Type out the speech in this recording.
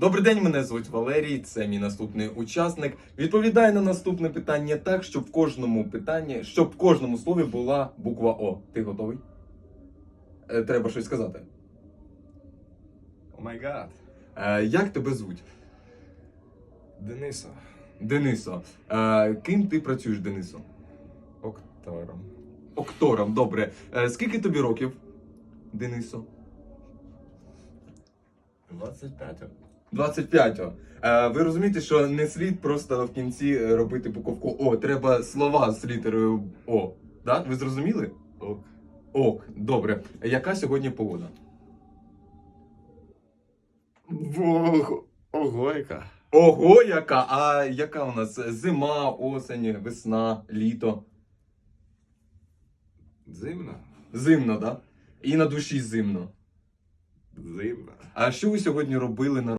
Добрий день, мене звуть Валерій. Це мій наступний учасник. Відповідає на наступне питання так, щоб в кожному питанні, щоб в кожному слові була буква О. Ти готовий? Е, Треба щось сказати. О май гад. Е, Як тебе звуть? Дениса. Денисо. Е, Ким ти працюєш, Денисо? Октором. Октором, добре. Е, Скільки тобі років, Денисо? 25. 25-го. Е, ви розумієте, що не слід просто в кінці е, робити буковку О. Треба слова з літерою О. Да? Ви зрозуміли? Ок. Ок, добре. Яка сьогодні погода? Ого. Ого, яка. Ого, яка! А яка у нас зима, осень, весна, літо? Зимна. Зимно, да? І на душі зимно. Зимна. А що ви сьогодні робили на